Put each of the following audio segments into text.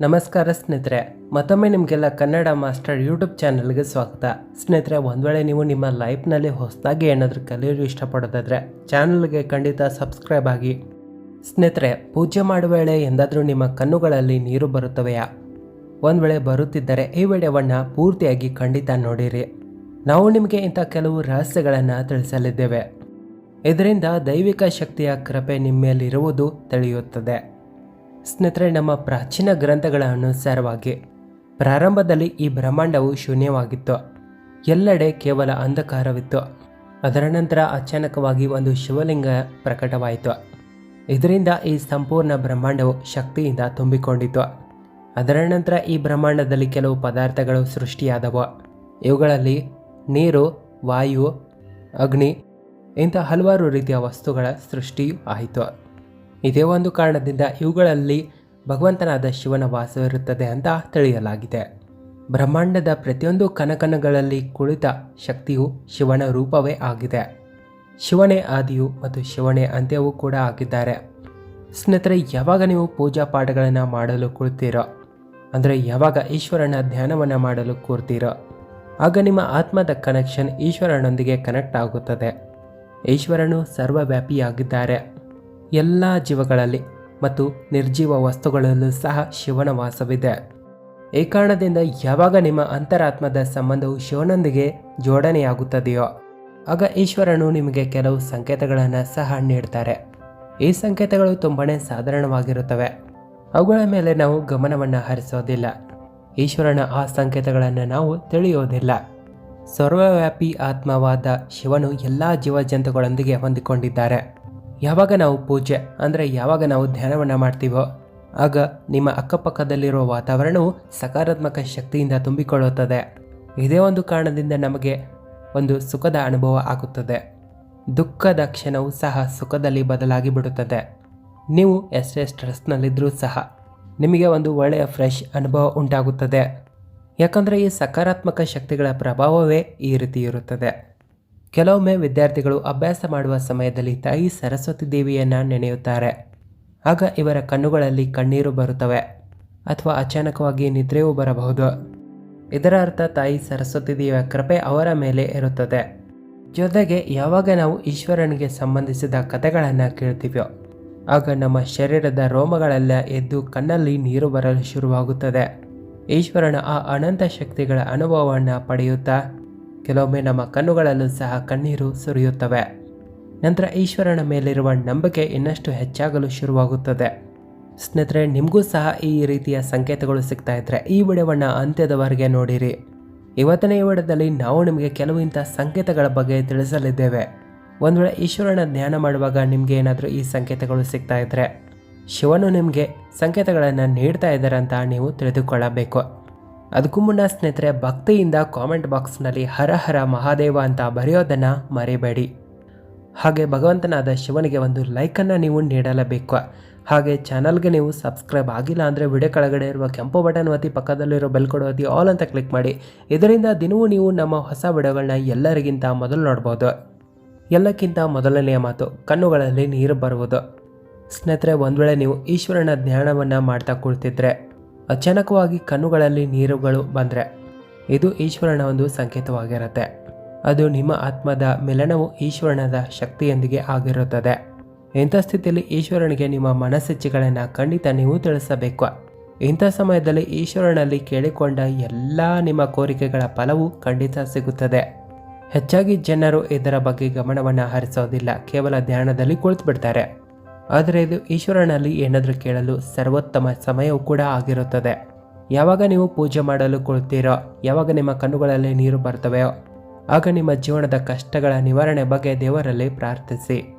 ನಮಸ್ಕಾರ ಸ್ನೇಹಿತರೆ, ಮತ್ತೊಮ್ಮೆ ನಿಮಗೆಲ್ಲ ಕನ್ನಡ ಮಾಸ್ಟರ್ ಯೂಟ್ಯೂಬ್ ಚಾನಲ್ಗೆ ಸ್ವಾಗತ. ಸ್ನೇಹಿತರೆ ಒಂದು ವೇಳೆ ನೀವು ನಿಮ್ಮ ಲೈಫ್ನಲ್ಲಿ ಹೊಸದಾಗಿ ಏನಾದರೂ ಕಲಿಯಲು ಇಷ್ಟಪಡೋದಾದರೆ ಚಾನಲ್ಗೆ ಖಂಡಿತ ಸಬ್ಸ್ಕ್ರೈಬ್ ಆಗಿ. ಸ್ನೇಹಿತರೆ, ಪೂಜೆ ಮಾಡುವ ವೇಳೆ ಎಂದಾದರೂ ನಿಮ್ಮ ಕಣ್ಣುಗಳಲ್ಲಿ ನೀರು ಬರುತ್ತವೆಯಾ? ಒಂದು ವೇಳೆ ಬರುತ್ತಿದ್ದರೆ ಈ ವಿಡಿಯೋವನ್ನು ಪೂರ್ತಿಯಾಗಿ ಖಂಡಿತ ನೋಡಿರಿ. ನಾವು ನಿಮಗೆ ಇಂಥ ಕೆಲವು ರಹಸ್ಯಗಳನ್ನು ತಿಳಿಸಲಿದ್ದೇವೆ. ಇದರಿಂದ ದೈವಿಕ ಶಕ್ತಿಯ ಕೃಪೆ ನಿಮ್ಮಲ್ಲಿರುವುದು ತಿಳಿಯುತ್ತದೆ. ಸ್ನೇಹಿತರೆ, ನಮ್ಮ ಪ್ರಾಚೀನ ಗ್ರಂಥಗಳ ಅನುಸಾರವಾಗಿ ಪ್ರಾರಂಭದಲ್ಲಿ ಈ ಬ್ರಹ್ಮಾಂಡವು ಶೂನ್ಯವಾಗಿತ್ತು. ಎಲ್ಲೆಡೆ ಕೇವಲ ಅಂಧಕಾರವಿತ್ತು. ಅದರ ನಂತರ ಅಚಾನಕವಾಗಿ ಒಂದು ಶಿವಲಿಂಗ ಪ್ರಕಟವಾಯಿತು. ಇದರಿಂದ ಈ ಸಂಪೂರ್ಣ ಬ್ರಹ್ಮಾಂಡವು ಶಕ್ತಿಯಿಂದ ತುಂಬಿಕೊಂಡಿತು ಅದರ ನಂತರ ಈ ಬ್ರಹ್ಮಾಂಡದಲ್ಲಿ ಕೆಲವು ಪದಾರ್ಥಗಳು ಸೃಷ್ಟಿಯಾದವು. ಇವುಗಳಲ್ಲಿ ನೀರು, ವಾಯು, ಅಗ್ನಿ ಇಂಥ ಹಲವಾರು ರೀತಿಯ ವಸ್ತುಗಳ ಸೃಷ್ಟಿಯೂ ಆಯಿತು ಇದೇ ಒಂದು ಕಾರಣದಿಂದ ಇವುಗಳಲ್ಲಿ ಭಗವಂತನಾದ ಶಿವನ ವಾಸವಿರುತ್ತದೆ ಅಂತ ತಿಳಿಯಲಾಗಿದೆ. ಬ್ರಹ್ಮಾಂಡದ ಪ್ರತಿಯೊಂದು ಕನಕನಗಳಲ್ಲಿ ಕುಳಿತ ಶಕ್ತಿಯು ಶಿವನ ರೂಪವೇ ಆಗಿದೆ. ಶಿವನೇ ಆದಿಯು ಮತ್ತು ಶಿವನೇ ಅಂತ್ಯವೂ ಕೂಡ ಆಗಿದ್ದಾರೆ. ಸ್ನೇಹಿತರೆ, ಯಾವಾಗ ನೀವು ಪೂಜಾ ಪಾಠಗಳನ್ನು ಮಾಡಲು ಕುಳಿತೀರೋ ಅಂದರೆ ಯಾವಾಗ ಈಶ್ವರನ ಧ್ಯಾನವನ್ನು ಮಾಡಲು ಕೂರ್ತೀರೋ, ಆಗ ನಿಮ್ಮ ಆತ್ಮದ ಕನೆಕ್ಷನ್ ಈಶ್ವರನೊಂದಿಗೆ ಕನೆಕ್ಟ್ ಆಗುತ್ತದೆ. ಈಶ್ವರನು ಸರ್ವವ್ಯಾಪಿಯಾಗಿದ್ದಾರೆ. ಎಲ್ಲ ಜೀವಗಳಲ್ಲಿ ಮತ್ತು ನಿರ್ಜೀವ ವಸ್ತುಗಳಲ್ಲೂ ಸಹ ಶಿವನ ವಾಸವಿದೆ ಈ ಕಾರಣದಿಂದ ಯಾವಾಗ ನಿಮ್ಮ ಅಂತರಾತ್ಮದ ಸಂಬಂಧವು ಶಿವನೊಂದಿಗೆ ಜೋಡಣೆಯಾಗುತ್ತದೆಯೋ, ಆಗ ಈಶ್ವರನು ನಿಮಗೆ ಕೆಲವು ಸಂಕೇತಗಳನ್ನು ಸಹ ನೀಡ್ತಾರೆ. ಈ ಸಂಕೇತಗಳು ತುಂಬಾ ಸಾಧಾರಣವಾಗಿರುತ್ತವೆ. ಅವುಗಳ ಮೇಲೆ ನಾವು ಗಮನವನ್ನು ಹರಿಸೋದಿಲ್ಲ. ಈಶ್ವರನ ಆ ಸಂಕೇತಗಳನ್ನು ನಾವು ತಿಳಿಯೋದಿಲ್ಲ. ಸರ್ವವ್ಯಾಪಿ ಆತ್ಮವಾದ ಶಿವನು ಎಲ್ಲ ಜೀವಜಂತುಗಳೊಂದಿಗೆ ಹೊಂದಿಕೊಂಡಿದ್ದಾರೆ. ಯಾವಾಗ ನಾವು ಪೂಜೆ, ಅಂದರೆ ಯಾವಾಗ ನಾವು ಧ್ಯಾನವನ್ನು ಮಾಡ್ತೀವೋ, ಆಗ ನಿಮ್ಮ ಅಕ್ಕಪಕ್ಕದಲ್ಲಿರುವ ವಾತಾವರಣವು ಸಕಾರಾತ್ಮಕ ಶಕ್ತಿಯಿಂದ ತುಂಬಿಕೊಳ್ಳುತ್ತದೆ. ಇದೇ ಒಂದು ಕಾರಣದಿಂದ ನಮಗೆ ಒಂದು ಸುಖದ ಅನುಭವ ಆಗುತ್ತದೆ. ದುಃಖದ ಕ್ಷಣವು ಸಹ ಸುಖದಲ್ಲಿ ಬದಲಾಗಿ ಬಿಡುತ್ತದೆ. ನೀವು ಎಷ್ಟೇ ಸ್ಟ್ರೆಸ್ನಲ್ಲಿದ್ದರೂ ಸಹ ನಿಮಗೆ ಒಂದು ಒಳ್ಳೆಯ ಫ್ರೆಶ್ ಅನುಭವ ಉಂಟಾಗುತ್ತದೆ. ಯಾಕಂದರೆ ಈ ಸಕಾರಾತ್ಮಕ ಶಕ್ತಿಗಳ ಪ್ರಭಾವವೇ ಈ ರೀತಿ ಇರುತ್ತದೆ. ಕೆಲವೊಮ್ಮೆ ವಿದ್ಯಾರ್ಥಿಗಳು ಅಭ್ಯಾಸ ಮಾಡುವ ಸಮಯದಲ್ಲಿ ತಾಯಿ ಸರಸ್ವತಿ ದೇವಿಯನ್ನು ನೆನೆಯುತ್ತಾರೆ. ಆಗ ಇವರ ಕಣ್ಣುಗಳಲ್ಲಿ ಕಣ್ಣೀರು ಬರುತ್ತವೆ ಅಥವಾ ಅಚಾನಕವಾಗಿ ನಿದ್ರೆಯೂ ಬರಬಹುದು. ಇದರ ಅರ್ಥ ತಾಯಿ ಸರಸ್ವತಿ ದೇವಿಯ ಕೃಪೆ ಅವರ ಮೇಲೆ ಇರುತ್ತದೆ. ಜೊತೆಗೆ ಯಾವಾಗ ನಾವು ಈಶ್ವರನಿಗೆ ಸಂಬಂಧಿಸಿದ ಕಥೆಗಳನ್ನು ಕೇಳ್ತೀವೋ, ಆಗ ನಮ್ಮ ಶರೀರದ ರೋಮಗಳೆಲ್ಲ ಎದ್ದು ಕಣ್ಣಲ್ಲಿ ನೀರು ಬರಲು ಶುರುವಾಗುತ್ತದೆ. ಈಶ್ವರನ ಆ ಅನಂತ ಶಕ್ತಿಗಳ ಅನುಭವವನ್ನು ಪಡೆಯುತ್ತಾ ಕೆಲವೊಮ್ಮೆ ನಮ್ಮ ಕಣ್ಣುಗಳಲ್ಲೂ ಸಹ ಕಣ್ಣೀರು ಸುರಿಯುತ್ತವೆ. ನಂತರ ಈಶ್ವರನ ಮೇಲಿರುವ ನಂಬಿಕೆ ಇನ್ನಷ್ಟು ಹೆಚ್ಚಾಗಲು ಶುರುವಾಗುತ್ತದೆ. ಸ್ನೇಹಿತರೆ, ನಿಮಗೂ ಸಹ ಈ ರೀತಿಯ ಸಂಕೇತಗಳು ಸಿಗ್ತಾ ಇದ್ರೆ ಈ ವಿಡಿಯೋವನ್ನು ಅಂತ್ಯದವರೆಗೆ ನೋಡಿರಿ. ಇವತ್ತಿನ ಈ ವಿಡಿಯೋದಲ್ಲಿ ನಾವು ನಿಮಗೆ ಕೆಲವು ಇಂಥ ಸಂಕೇತಗಳ ಬಗ್ಗೆ ತಿಳಿಸಲಿದ್ದೇವೆ. ಒಂದು ವೇಳೆ ಈಶ್ವರನ ಧ್ಯಾನ ಮಾಡುವಾಗ ನಿಮಗೆ ಏನಾದರೂ ಈ ಸಂಕೇತಗಳು ಸಿಗ್ತಾ ಇದ್ರೆ, ಶಿವನು ನಿಮಗೆ ಸಂಕೇತಗಳನ್ನು ನೀಡ್ತಾ ಇದ್ದಾರೆ ಅಂತ ನೀವು ತಿಳಿದುಕೊಳ್ಳಬೇಕು. ಅದಕ್ಕೂ ಮುನ್ನ ಸ್ನೇಹಿತರೆ, ಭಕ್ತಿಯಿಂದ ಕಾಮೆಂಟ್ ಬಾಕ್ಸ್ನಲ್ಲಿ ಹರ ಹರ ಮಹಾದೇವ ಅಂತ ಬರೆಯೋದನ್ನು ಮರಿಬೇಡಿ. ಹಾಗೆ ಭಗವಂತನಾದ ಶಿವನಿಗೆ ಒಂದು ಲೈಕನ್ನು ನೀವು ನೀಡಲೇಬೇಕು. ಹಾಗೆ ಚಾನಲ್ಗೆ ನೀವು ಸಬ್ಸ್ಕ್ರೈಬ್ ಆಗಿಲ್ಲ ಅಂದರೆ ವಿಡಿಯೋ ಕೆಳಗಡೆ ಇರುವ ಕೆಂಪು ಬಟನ್ ಒತ್ತಿ ಪಕ್ಕದಲ್ಲಿರೋ ಬೆಲ್ ಕೊಡೋ ಒತ್ತಿ ಆಲ್ ಅಂತ ಕ್ಲಿಕ್ ಮಾಡಿ. ಇದರಿಂದ ದಿನವೂ ನೀವು ನಮ್ಮ ಹೊಸ ವಿಡಿಯೋಗಳನ್ನ ಎಲ್ಲರಿಗಿಂತ ಮೊದಲು ನೋಡ್ಬೋದು. ಎಲ್ಲಕ್ಕಿಂತ ಮೊದಲನೆಯ ಮಾತು, ಕಣ್ಣುಗಳಲ್ಲಿ ನೀರು ಬರುವುದು. ಸ್ನೇಹಿತರೆ ಒಂದು ವೇಳೆ ನೀವು ಈಶ್ವರನ ಧ್ಯಾನವನ್ನು ಮಾಡ್ತಾ ಕುಳಿತಿದ್ರೆ ಅಚಾನಕವಾಗಿ ಕಣ್ಣುಗಳಲ್ಲಿ ನೀರುಗಳು ಬಂದರೆ ಇದು ಈಶ್ವರನ ಒಂದು ಸಂಕೇತವಾಗಿರುತ್ತೆ. ಅದು ನಿಮ್ಮ ಆತ್ಮದ ಮಿಲನವು ಈಶ್ವರನದ ಶಕ್ತಿಯೊಂದಿಗೆ ಆಗಿರುತ್ತದೆ. ಇಂಥ ಸ್ಥಿತಿಯಲ್ಲಿ ಈಶ್ವರನಿಗೆ ನಿಮ್ಮ ಮನಸ್ಸಿಚ್ಛೆಗಳನ್ನು ಖಂಡಿತ ನೀವು ತಿಳಿಸಬೇಕು. ಇಂಥ ಸಮಯದಲ್ಲಿ ಈಶ್ವರನಲ್ಲಿ ಕೇಳಿಕೊಂಡ ಎಲ್ಲ ನಿಮ್ಮ ಕೋರಿಕೆಗಳ ಫಲವು ಖಂಡಿತ ಸಿಗುತ್ತದೆ. ಹೆಚ್ಚಾಗಿ ಜನರು ಇದರ ಬಗ್ಗೆ ಗಮನವನ್ನು ಹರಿಸೋದಿಲ್ಲ. ಕೇವಲ ಧ್ಯಾನದಲ್ಲಿ ಕುಳಿತು ಬಿಡ್ತಾರೆ ಆದರೆ ಇದು ಈಶ್ವರನಲ್ಲಿ ಏನಾದರೂ ಕೇಳಲು ಸರ್ವೋತ್ತಮ ಸಮಯವೂ ಕೂಡ ಆಗಿರುತ್ತದೆ. ಯಾವಾಗ ನೀವು ಪೂಜೆ ಮಾಡಲು ಕುಳಿತೀರೋ, ಯಾವಾಗ ನಿಮ್ಮ ಕಣ್ಣುಗಳಲ್ಲಿ ನೀರು ಬರ್ತವೆಯೋ ಆಗ ನಿಮ್ಮ ಜೀವನದ ಕಷ್ಟಗಳ ನಿವಾರಣೆ ಬಗ್ಗೆ ದೇವರಲ್ಲಿ ಪ್ರಾರ್ಥಿಸಿ.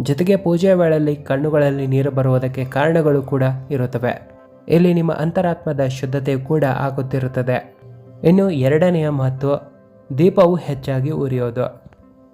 ಜೊತೆಗೆ ಪೂಜೆಯ ವೇಳೆಯಲ್ಲಿ ಕಣ್ಣುಗಳಲ್ಲಿ ನೀರು ಬರುವುದಕ್ಕೆ ಕಾರಣಗಳು ಕೂಡ ಇರುತ್ತವೆ. ಇಲ್ಲಿ ನಿಮ್ಮ ಅಂತರಾತ್ಮದ ಶುದ್ಧತೆ ಕೂಡ ಆಗುತ್ತಿರುತ್ತದೆ. ಇನ್ನು ಎರಡನೆಯ ಮಹತ್ವ, ದೀಪವು ಹೆಚ್ಚಾಗಿ ಉರಿಯೋದು.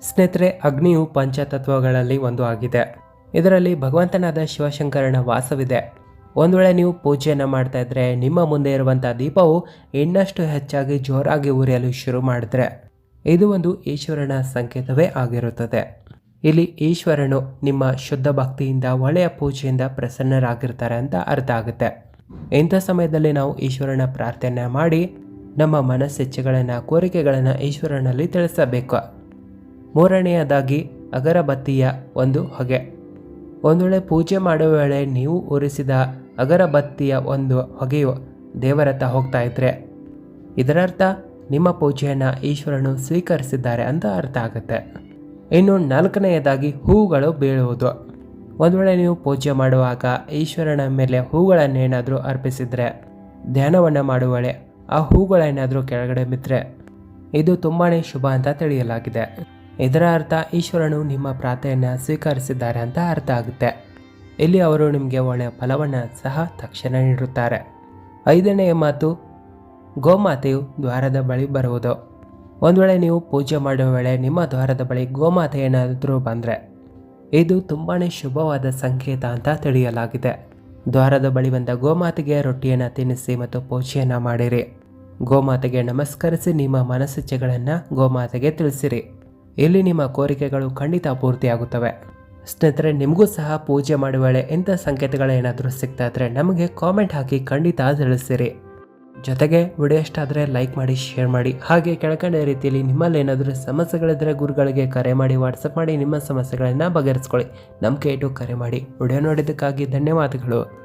ಸ್ನೇಹಿತರೆ, ಅಗ್ನಿಯು ಪಂಚತತ್ವಗಳಲ್ಲಿ ಒಂದು ಆಗಿದೆ. ಇದರಲ್ಲಿ ಭಗವಂತನಾದ ಶಿವಶಂಕರನ ವಾಸವಿದೆ. ಒಂದು ವೇಳೆ ನೀವು ಪೂಜೆಯನ್ನು ಮಾಡ್ತಾ ಇದ್ರೆ, ನಿಮ್ಮ ಮುಂದೆ ಇರುವಂಥ ದೀಪವು ಇನ್ನಷ್ಟು ಹೆಚ್ಚಾಗಿ ಜೋರಾಗಿ ಉರಿಯಲು ಶುರು ಮಾಡಿದ್ರೆ, ಇದು ಒಂದು ಈಶ್ವರನ ಸಂಕೇತವೇ ಆಗಿರುತ್ತದೆ. ಇಲ್ಲಿ ಈಶ್ವರನು ನಿಮ್ಮ ಶುದ್ಧ ಭಕ್ತಿಯಿಂದ, ಒಳ್ಳೆಯ ಪೂಜೆಯಿಂದ ಪ್ರಸನ್ನರಾಗಿರ್ತಾರೆ ಅಂತ ಅರ್ಥ ಆಗುತ್ತೆ. ಇಂಥ ಸಮಯದಲ್ಲಿ ನಾವು ಈಶ್ವರನ ಪ್ರಾರ್ಥನೆ ಮಾಡಿ, ನಮ್ಮ ಮನಸ್ಸಿಚ್ಛೆಗಳನ್ನು ಕೋರಿಕೆಗಳನ್ನು ಈಶ್ವರನಲ್ಲಿ ತಿಳಿಸಬೇಕು. ಮೂರನೆಯದಾಗಿ, ಅಗರಬತ್ತಿಯ ಒಂದು ಹೊಗೆ. ಒಂದು ವೇಳೆ ಪೂಜೆ ಮಾಡುವ ವೇಳೆ ನೀವು ಉರಿಸಿದ ಅಗರಬತ್ತಿಯ ಒಂದು ಹೊಗೆಯು ದೇವರತ್ತ ಹೋಗ್ತಾ ಇದ್ರೆ. ಇದರರ್ಥ, ನಿಮ್ಮ ಪೂಜೆಯನ್ನು ಈಶ್ವರನು ಸ್ವೀಕರಿಸಿದ್ದಾರೆ ಅಂತ ಅರ್ಥ ಆಗುತ್ತೆ. ಇನ್ನು ನಾಲ್ಕನೆಯದಾಗಿ ಹೂಗಳು ಬೀಳುವುದು. ಒಂದು ವೇಳೆ ನೀವು ಪೂಜೆ ಮಾಡುವಾಗ ಈಶ್ವರನ ಮೇಲೆ ಹೂಗಳನ್ನೇನಾದರೂ ಅರ್ಪಿಸಿದರೆ, ಧ್ಯಾನವನ್ನು ಮಾಡುವ ವೇಳೆ ಆ ಹೂಗಳೇನಾದರೂ ಕೆಳಗಡೆ ಬಿದ್ದರೆ ಇದು ತುಂಬಾ ಶುಭ ಅಂತ ತಿಳಿಯಲಾಗಿದೆ. ಇದರ ಅರ್ಥ ಈಶ್ವರನು ನಿಮ್ಮ ಪ್ರಾರ್ಥನೆಯನ್ನು ಸ್ವೀಕರಿಸಿದ್ದಾರೆ ಅಂತ ಅರ್ಥ ಆಗುತ್ತೆ. ಇಲ್ಲಿ ಅವರು ನಿಮಗೆ ಒಳ್ಳೆಯ ಫಲವನ್ನು ಸಹ ತಕ್ಷಣ ನೀಡುತ್ತಾರೆ. ಐದನೆಯ ಮಾತು, ಗೋಮಾತೆಯು ದ್ವಾರದ ಬಳಿ ಬರುವುದು. ಒಂದು ವೇಳೆ ನೀವು ಪೂಜೆ ಮಾಡುವ ವೇಳೆ ನಿಮ್ಮ ದ್ವಾರದ ಬಳಿ ಗೋಮಾತೆ ಏನಾದರೂ ಬಂದರೆ, ಇದು ತುಂಬಾ ಶುಭವಾದ ಸಂಕೇತ ಅಂತ ತಿಳಿಯಲಾಗಿದೆ. ದ್ವಾರದ ಬಳಿ ಬಂದ ಗೋಮಾತೆಗೆ ರೊಟ್ಟಿಯನ್ನು ತಿನ್ನಿಸಿ ಮತ್ತು ಪೂಜೆಯನ್ನು ಮಾಡಿರಿ. ಗೋಮಾತೆಗೆ ನಮಸ್ಕರಿಸಿ ನಿಮ್ಮ ಮನಸ್ಸಿಚ್ಛೆಗಳನ್ನು ಗೋಮಾತೆಗೆ ತಿಳಿಸಿರಿ. ಇಲ್ಲಿ ನಿಮ್ಮ ಕೋರಿಕೆಗಳು ಖಂಡಿತ ಪೂರ್ತಿಯಾಗುತ್ತವೆ. ಸ್ನೇಹಿತರೆ, ನಿಮಗೂ ಸಹ ಪೂಜೆ ಮಾಡುವ ವೇಳೆ ಇಂಥ ಸಂಕೇತಗಳೇನಾದರೂ ಸಿಗ್ತಾ ಇದ್ರೆ ನಮಗೆ ಕಾಮೆಂಟ್ ಹಾಕಿ ಖಂಡಿತ ತಿಳಿಸಿರಿ. ಜೊತೆಗೆ ವಿಡಿಯೋ ಇಷ್ಟ ಲೈಕ್ ಮಾಡಿ, ಶೇರ್ ಮಾಡಿ. ಹಾಗೆ ಕೆಳಕಂಡ ರೀತಿಯಲ್ಲಿ ನಿಮ್ಮಲ್ಲಿ ಏನಾದರೂ ಸಮಸ್ಯೆಗಳಿದ್ದರೆ ಗುರುಗಳಿಗೆ ಕರೆ ಮಾಡಿ, ವಾಟ್ಸಪ್ ಮಾಡಿ, ನಿಮ್ಮ ಸಮಸ್ಯೆಗಳನ್ನು ಬಗೆಹರಿಸ್ಕೊಳ್ಳಿ. ನಮ್ಮ ಕೈಟು ಕರೆ ಮಾಡಿ. ವಿಡಿಯೋ ನೋಡಿದ್ದಕ್ಕಾಗಿ ಧನ್ಯವಾದಗಳು.